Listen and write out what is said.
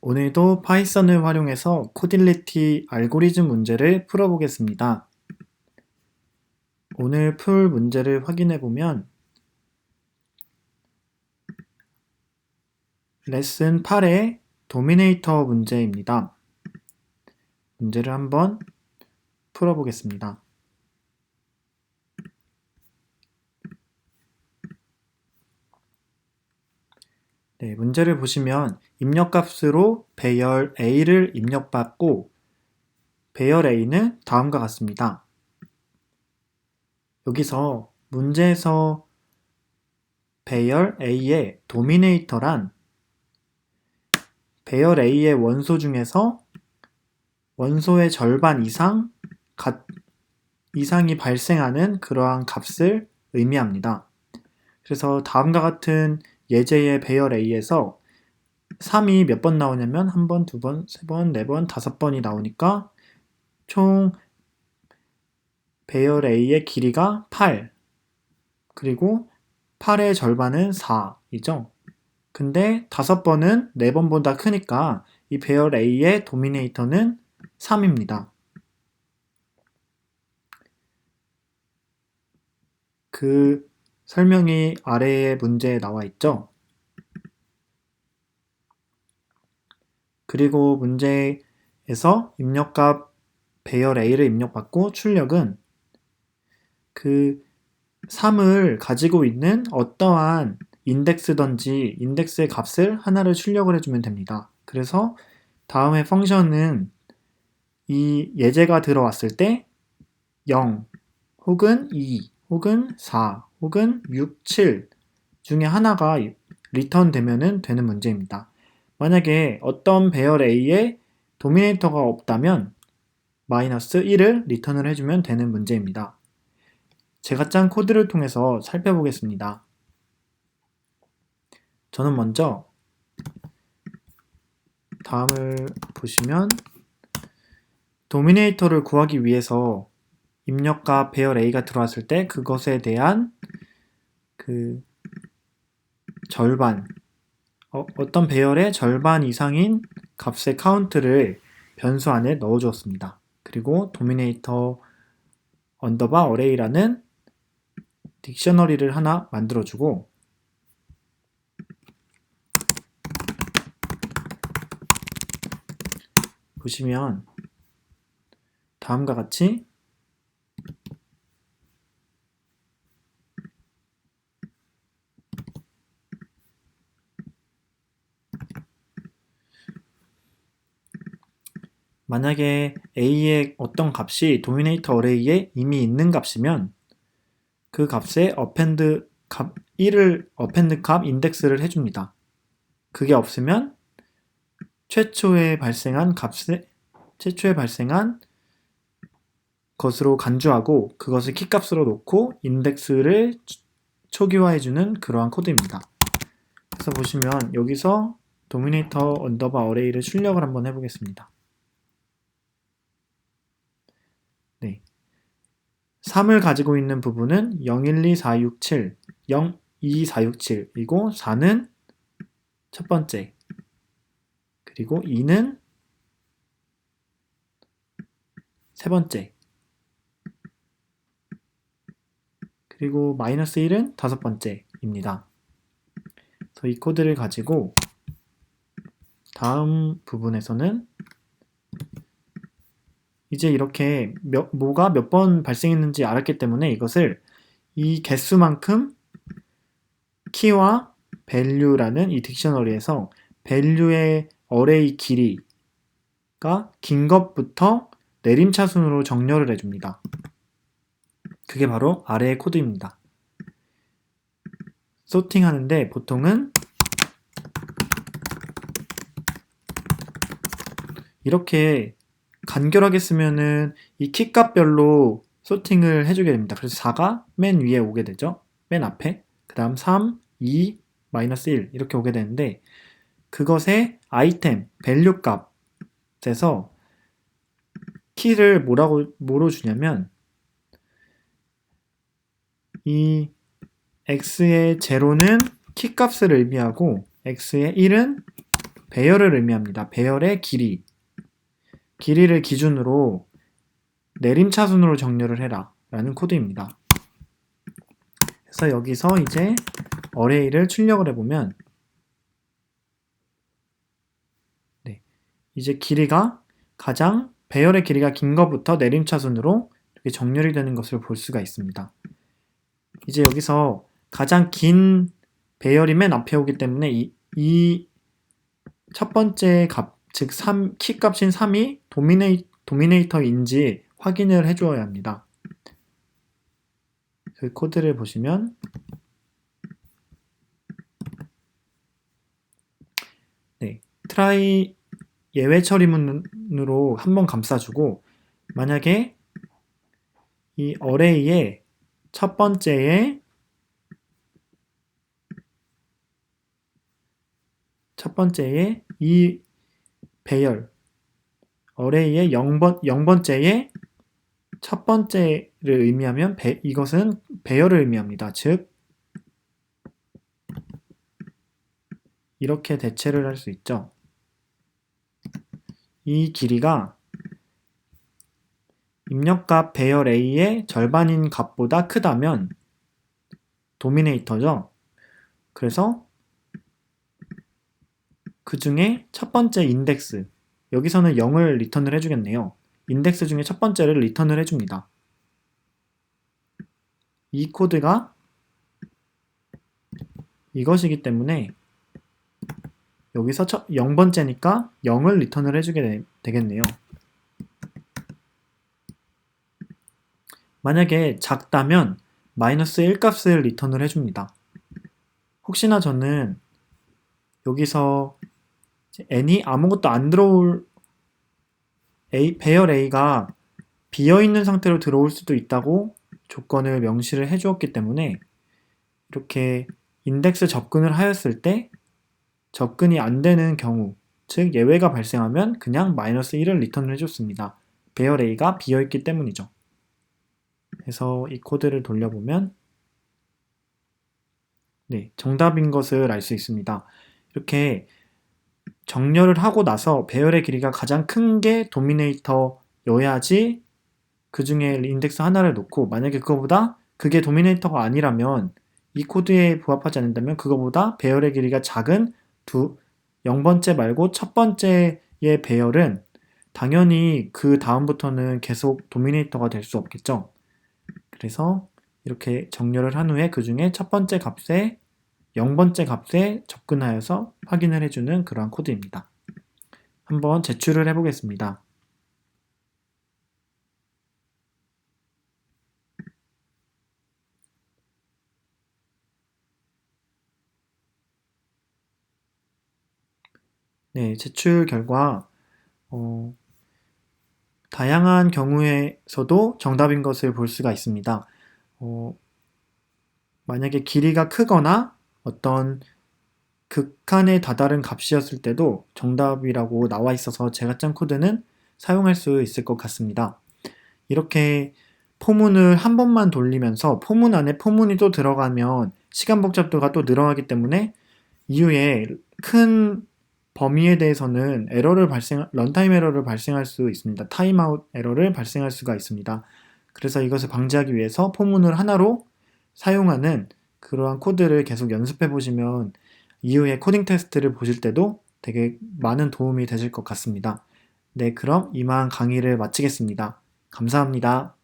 오늘도 파이썬을 활용해서 코딜리티 알고리즘 문제를 풀어보겠습니다. 오늘 풀 문제를 확인해 보면 레슨 8의 도미네이터 문제입니다. 문제를 한번 풀어보겠습니다. 네, 문제를 보시면 입력값으로 배열 A를 입력받고 배열 A는 다음과 같습니다. 여기서 문제에서 배열 A의 도미네이터란 배열 A의 원소 중에서 원소의 절반 이상 가, 이상이 발생하는 그러한 값을 의미합니다. 그래서 다음과 같은 예제의 배열 A에서 3이 몇 번 나오냐면 한 번, 두 번, 세 번, 네 번, 다섯 번이 나오니까 총 배열 A의 길이가 8 그리고 8의 절반은 4이죠. 근데 다섯 번은 네 번보다 크니까 이 배열 A의 도미네이터는 3입니다. 그 설명이 아래의 문제에 나와 있죠. 그리고 문제에서 입력값 배열 A를 입력받고 출력은 그 3을 가지고 있는 어떠한 인덱스든지 인덱스의 값을 하나를 출력을 해주면 됩니다. 그래서 다음의 펑션은 이 예제가 들어왔을 때 0 혹은 2 혹은 4 혹은 6, 7 중에 하나가 리턴 되면 되는 문제입니다. 만약에 어떤 배열 A에 도미네이터가 없다면 마이너스 1을 리턴을 해주면 되는 문제입니다. 제가 짠 코드를 통해서 살펴보겠습니다. 저는 먼저 다음을 보시면 도미네이터를 구하기 위해서 입력값 배열 A가 들어왔을 때 그것에 대한 그 절반 어, 떤 배열의 절반 이상인 값의 카운트를 변수 안에 넣어 주었습니다. 그리고 도미네이터 언더바 어레이라는 딕셔너리를 하나 만들어 주고 보시면 다음과 같이 만약에 a의 어떤 값이 도미네이터 어레이에 이미 있는 값이면 그 값에 append 값 1을 append 값 인덱스를 해줍니다. 그게 없으면 최초에 발생한 값에 최초에 발생한 것으로 간주하고 그것을 키값으로 놓고 인덱스를 초기화해주는 그러한 코드입니다. 그래서 보시면 여기서 도미네이터 언더바 어레이를 출력을 한번 해보겠습니다. 3을 가지고 있는 부분은 0, 1, 2, 4, 6, 7, 0, 2, 4, 6, 7이고 4는 첫 번째 그리고 2는 세 번째 그리고 마이너스 1은 다섯 번째입니다. 그래서 이 코드를 가지고 다음 부분에서는 이제 이렇게 몇, 뭐가 몇 번 발생했는지 알았기 때문에 이것을 이 개수만큼 키와 value라는 이 딕셔너리에서 value의 어레이 길이가 긴 것부터 내림차순으로 정렬을 해줍니다. 그게 바로 아래의 코드입니다. 소팅 하는데 보통은 이렇게 간결하게 쓰면은 이 키값별로 소팅을 해주게 됩니다. 그래서 4가 맨 위에 오게 되죠. 맨 앞에. 그 다음 3, 2, 마이너스 1 이렇게 오게 되는데 그것의 아이템, 밸류 값에서 키를 뭐라고 뭐로 주냐면 이 x의 제로는 키 값을 의미하고 x의 1은 배열을 의미합니다. 배열의 길이. 길이를 기준으로 내림차순으로 정렬을 해라 라는 코드입니다. 그래서 여기서 이제 어레이를 출력을 해보면 네, 이제 길이가 가장 배열의 길이가 긴 것부터 내림차순으로 이렇게 정렬이 되는 것을 볼 수가 있습니다. 이제 여기서 가장 긴 배열이 맨 앞에 오기 때문에 이 첫 번째 값, 즉 3, 키 값인 3이 도미네이, 도미네이터인지 확인을 해주어야 합니다. 그 코드를 보시면 네, 트라이 예외 처리문으로 한번 감싸주고 만약에 이 어레이의 첫 번째에 첫 번째에 이 배열 어레이의 0번, 0번째에 첫 번째를 의미하면 배, 이것은 배열을 의미합니다. 즉 이렇게 대체를 할 수 있죠. 이 길이가 입력값 배열 A의 절반인 값보다 크다면 도미네이터죠. 그래서 그 중에 첫 번째 인덱스 여기서는 0을 리턴을 해주겠네요. 인덱스 중에 첫 번째를 리턴을 해줍니다. 이 코드가 이것이기 때문에 여기서 첫 0번째니까 0을 리턴을 해주게 되 겠네요. 만약에 작다면 마이너스 1 값을 리턴을 해줍니다. 혹시나 저는 여기서 n이 아무것도 안 들어올 A, 배열 A가 비어있는 상태로 들어올 수도 있다고 조건을 명시를 해주었기 때문에 이렇게 인덱스 접근을 하였을 때 접근이 안 되는 경우 즉 예외가 발생하면 그냥 마이너스 1을 리턴을 해줬습니다. 배열 A가 비어있기 때문이죠. 그래서 이 코드를 돌려보면 네, 정답인 것을 알 수 있습니다. 이렇게 정렬을 하고 나서 배열의 길이가 가장 큰 게 도미네이터여야지 그 중에 인덱스 하나를 놓고 만약에 그거보다 그게 도미네이터가 아니라면 이 코드에 부합하지 않는다면 그거보다 배열의 길이가 작은 두 0번째 말고 첫 번째의 배열은 당연히 그 다음부터는 계속 도미네이터가 될 수 없겠죠. 그래서 이렇게 정렬을 한 후에 그 중에 첫 번째 값에 0번째 값에 접근하여서 확인을 해주는 그러한 코드입니다. 한번 제출을 해보겠습니다. 네, 제출 결과 어, 다양한 경우에서도 정답인 것을 볼 수가 있습니다. 어, 만약에 길이가 크거나 어떤 극한에 다다른 값이었을 때도 정답이라고 나와 있어서 제가 짠 코드는 사용할 수 있을 것 같습니다. 이렇게 포문을 한 번만 돌리면서 포문 안에 포문이 또 들어가면 시간 복잡도가 또 늘어나기 때문에 이후에 큰 범위에 대해서는 에러를 발생, 런타임 에러를 발생할 수 있습니다. 타임아웃 에러를 발생할 수가 있습니다. 그래서 이것을 방지하기 위해서 포문을 하나로 사용하는 그러한 코드를 계속 연습해 보시면 이후에 코딩 테스트를 보실 때도 되게 많은 도움이 되실 것 같습니다. 네, 그럼 이만 강의를 마치겠습니다. 감사합니다.